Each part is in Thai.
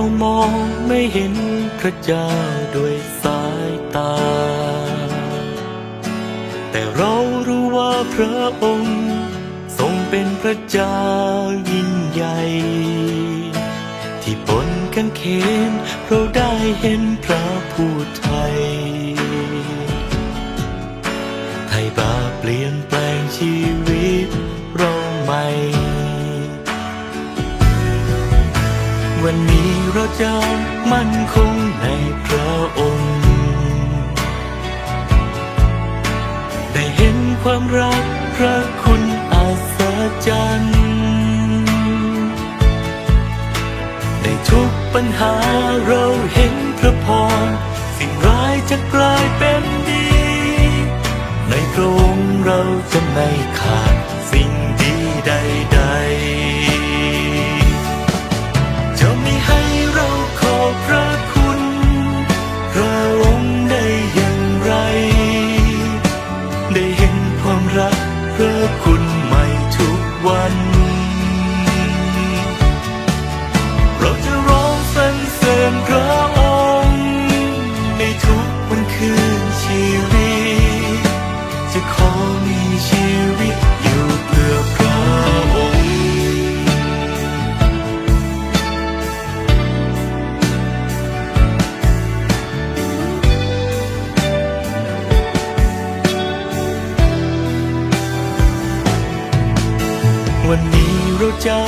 เรามองไม่เห็นพระเจ้าด้วยสายตา แต่เรารู้ว่าพระองค์ทรงเป็นพระเจ้ายิ่งใหญ่ ที่บนกันเขนเราได้เห็นพระผู้ไทยไทยบาปเปลี่ยน วันนี้เราจะมั่นคงในพระองค์ ได้เห็นความรักพระคุณอัศจรรย์ในทุกปัญหาเราเห็นพระพรสิ่งร้ายจะกลายเป็นดี ในพระองค์เราจะไม่ขาด วันนี้เราจะ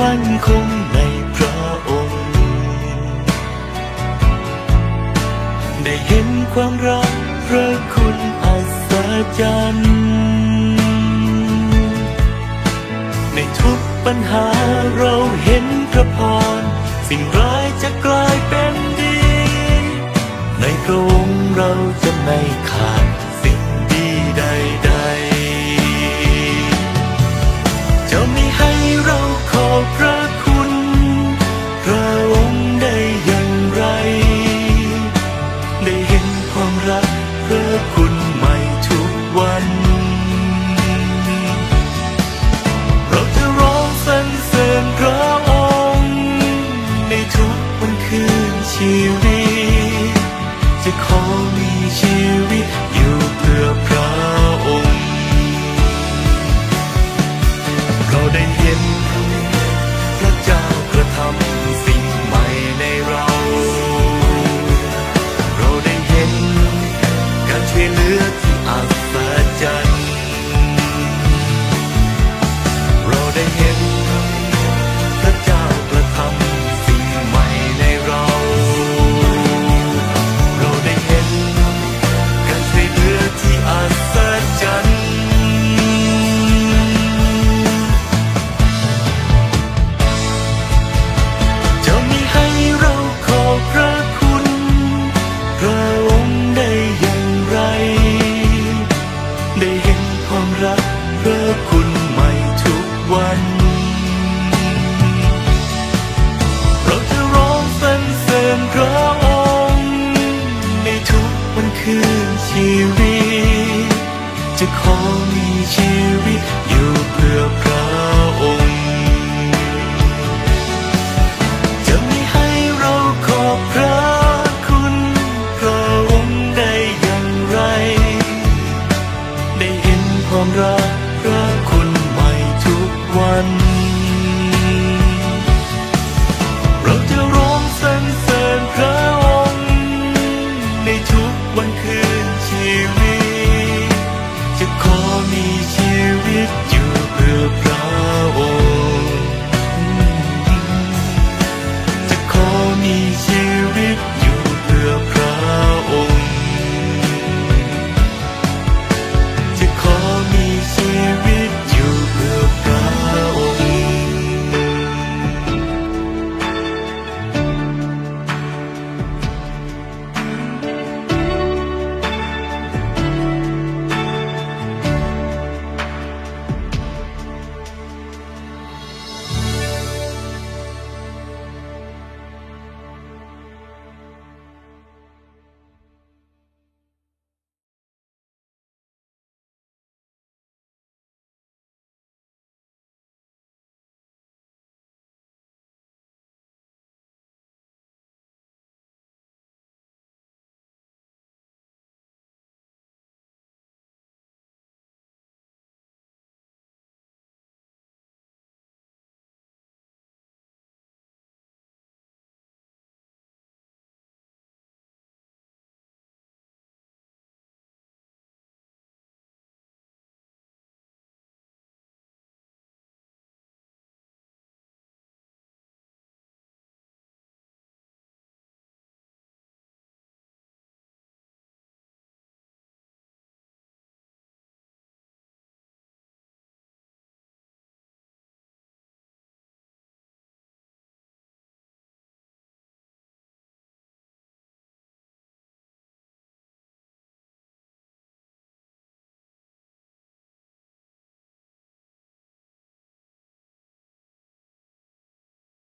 มั่นคงในพระองค์ ได้เห็นความรักพระคุณอัศจรรย์ในทุกปัญหาเราเห็นพระพร สิ่งร้ายจะกลายเป็นดี ในพระองค์เราจะไม่ขาด good มีชีวิตอยู่เพื่อ